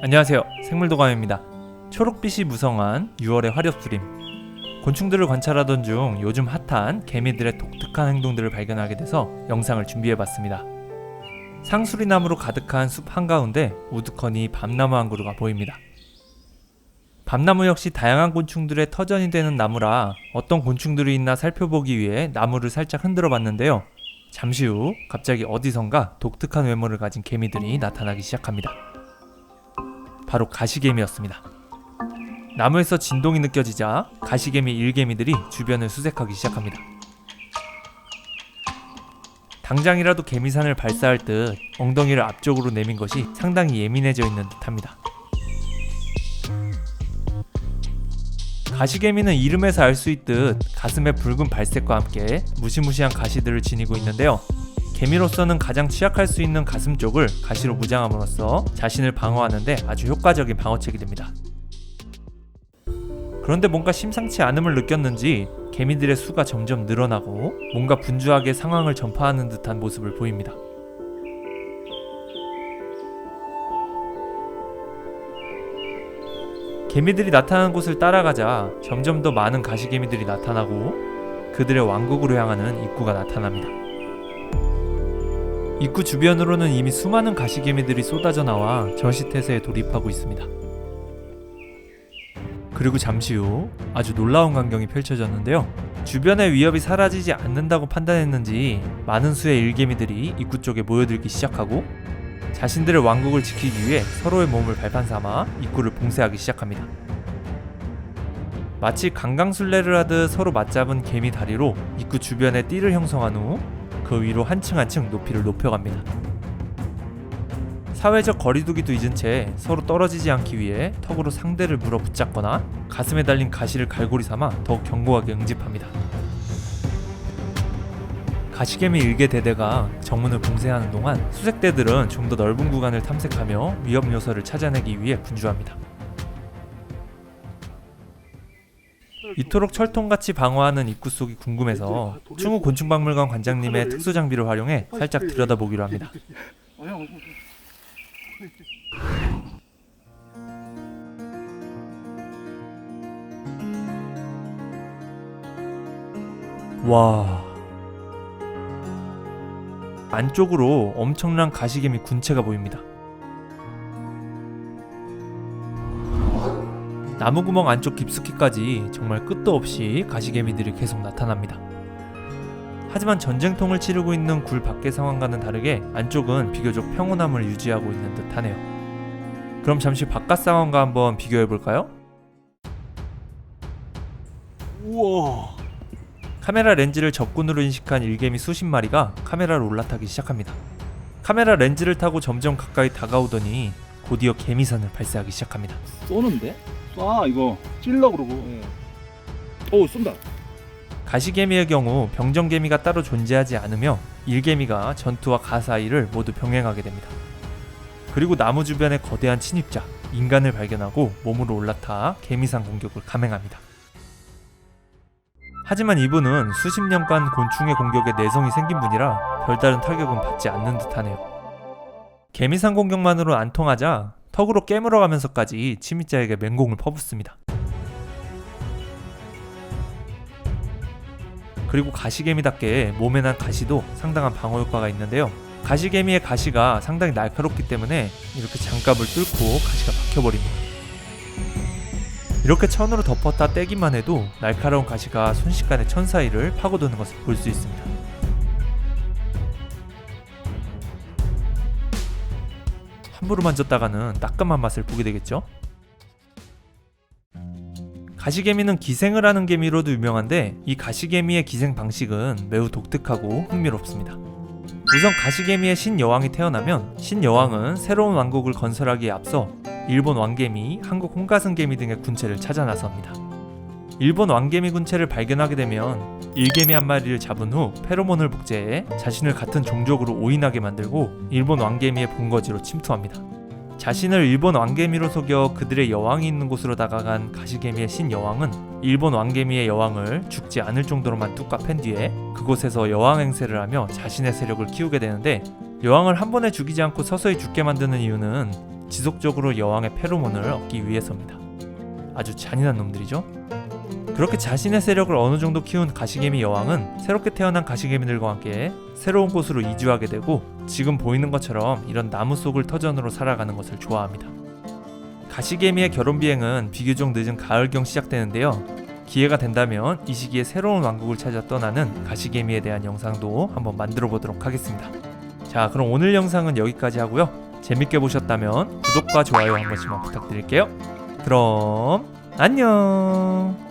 안녕하세요. 생물도감입니다. 초록빛이 무성한 6월의 화렵수림. 곤충들을 관찰하던 중 요즘 핫한 개미들의 독특한 행동들을 발견하게 돼서 영상을 준비해봤습니다. 상수리나무로 가득한 숲 한가운데 우두커니 밤나무 한 그루가 보입니다. 밤나무 역시 다양한 곤충들의 터전이 되는 나무라 어떤 곤충들이 있나 살펴보기 위해 나무를 살짝 흔들어 봤는데요. 잠시 후 갑자기 어디선가 독특한 외모를 가진 개미들이 나타나기 시작합니다. 바로 가시개미였습니다. 나무에서 진동이 느껴지자 가시개미 일개미들이 주변을 수색하기 시작합니다. 당장이라도 개미산을 발사할 듯 엉덩이를 앞쪽으로 내민 것이 상당히 예민해져 있는 듯합니다. 가시개미는 이름에서 알 수 있듯 가슴에 붉은 발색과 함께 무시무시한 가시들을 지니고 있는데요. 개미로서는 가장 취약할 수 있는 가슴 쪽을 가시로 무장함으로써 자신을 방어하는데 아주 효과적인 방어책이 됩니다. 그런데 뭔가 심상치 않음을 느꼈는지 개미들의 수가 점점 늘어나고 뭔가 분주하게 상황을 전파하는 듯한 모습을 보입니다. 개미들이 나타나는 곳을 따라가자 점점 더 많은 가시개미들이 나타나고 그들의 왕국으로 향하는 입구가 나타납니다. 입구 주변으로는 이미 수많은 가시개미들이 쏟아져 나와 저시태세에 돌입하고 있습니다. 그리고 잠시 후 아주 놀라운 광경이 펼쳐졌는데요. 주변의 위협이 사라지지 않는다고 판단했는지 많은 수의 일개미들이 입구 쪽에 모여들기 시작하고 자신들의 왕국을 지키기 위해 서로의 몸을 발판 삼아 입구를 봉쇄하기 시작합니다. 마치 강강술래를 하듯 서로 맞잡은 개미 다리로 입구 주변에 띠를 형성한 후 그 위로 한층 한층 높이를 높여갑니다. 사회적 거리두기도 잊은 채 서로 떨어지지 않기 위해 턱으로 상대를 물어 붙잡거나 가슴에 달린 가시를 갈고리 삼아 더욱 견고하게 응집합니다. 가시개미 일개 대대가 정문을 봉쇄하는 동안 수색대들은 좀 더 넓은 구간을 탐색하며 위협 요소를 찾아내기 위해 분주합니다. 이토록 철통같이 방어하는 입구 속이 궁금해서 충우 곤충박물관 관장님의 특수 장비를 활용해 살짝 들여다보기로 합니다. 와. 안쪽으로 엄청난 가시개미 군체가 보입니다. 나무구멍 안쪽 깊숙이까지 정말 끝도 없이 가시개미들이 계속 나타납니다. 하지만 전쟁통을 치르고 있는 굴 밖의 상황과는 다르게 안쪽은 비교적 평온함을 유지하고 있는 듯 하네요. 그럼 잠시 바깥 상황과 한번 비교해 볼까요? 우와. 카메라 렌즈를 적군으로 인식한 일개미 수십 마리가 카메라로 올라타기 시작합니다. 카메라 렌즈를 타고 점점 가까이 다가오더니 곧이어 개미산을 발사하기 시작합니다. 쏘는데? 쏴 이거 찔러 그러고. 오 쏜다. 가시개미의 경우 병정개미가 따로 존재하지 않으며 일개미가 전투와 가 사이를 모두 병행하게 됩니다. 그리고 나무 주변의 거대한 침입자, 인간을 발견하고 몸으로 올라타 개미산 공격을 감행합니다. 하지만 이분은 수십 년간 곤충의 공격에 내성이 생긴 분이라 별다른 타격은 받지 않는 듯하네요. 개미산 공격만으로 안 통하자 턱으로 깨물어 가면서까지 침입자에게 맹공을 퍼붓습니다. 그리고 가시개미답게 몸에 난 가시도 상당한 방어 효과가 있는데요. 가시개미의 가시가 상당히 날카롭기 때문에 이렇게 장갑을 뚫고 가시가 박혀버립니다. 이렇게 천으로 덮었다 떼기만 해도 날카로운 가시가 순식간에 천 사이를 파고드는 것을 볼 수 있습니다. 함부로 만졌다가는 따끔한 맛을 보게 되겠죠? 가시개미는 기생을 하는 개미로도 유명한데 이 가시개미의 기생 방식은 매우 독특하고 흥미롭습니다. 우선 가시개미의 신여왕이 태어나면 신여왕은 새로운 왕국을 건설하기에 앞서 일본 왕개미, 한국 홍가슴개미 등의 군체를 찾아 나섭니다. 일본 왕개미 군체를 발견하게 되면 일개미 한 마리를 잡은 후 페로몬을 복제해 자신을 같은 종족으로 오인하게 만들고 일본 왕개미의 본거지로 침투합니다. 자신을 일본 왕개미로 속여 그들의 여왕이 있는 곳으로 다가간 가시개미의 신여왕은 일본 왕개미의 여왕을 죽지 않을 정도로만 뚝 갚은 뒤에 그곳에서 여왕 행세를 하며 자신의 세력을 키우게 되는데 여왕을 한 번에 죽이지 않고 서서히 죽게 만드는 이유는 지속적으로 여왕의 페로몬을 얻기 위해서입니다. 아주 잔인한 놈들이죠. 그렇게 자신의 세력을 어느 정도 키운 가시개미 여왕은 새롭게 태어난 가시개미들과 함께 새로운 곳으로 이주하게 되고 지금 보이는 것처럼 이런 나무 속을 터전으로 살아가는 것을 좋아합니다. 가시개미의 결혼 비행은 비교적 늦은 가을경 시작되는데요. 기회가 된다면 이 시기에 새로운 왕국을 찾아 떠나는 가시개미에 대한 영상도 한번 만들어 보도록 하겠습니다. 자, 그럼 오늘 영상은 여기까지 하고요. 재밌게 보셨다면 구독과 좋아요 한 번씩만 부탁드릴게요. 그럼 안녕.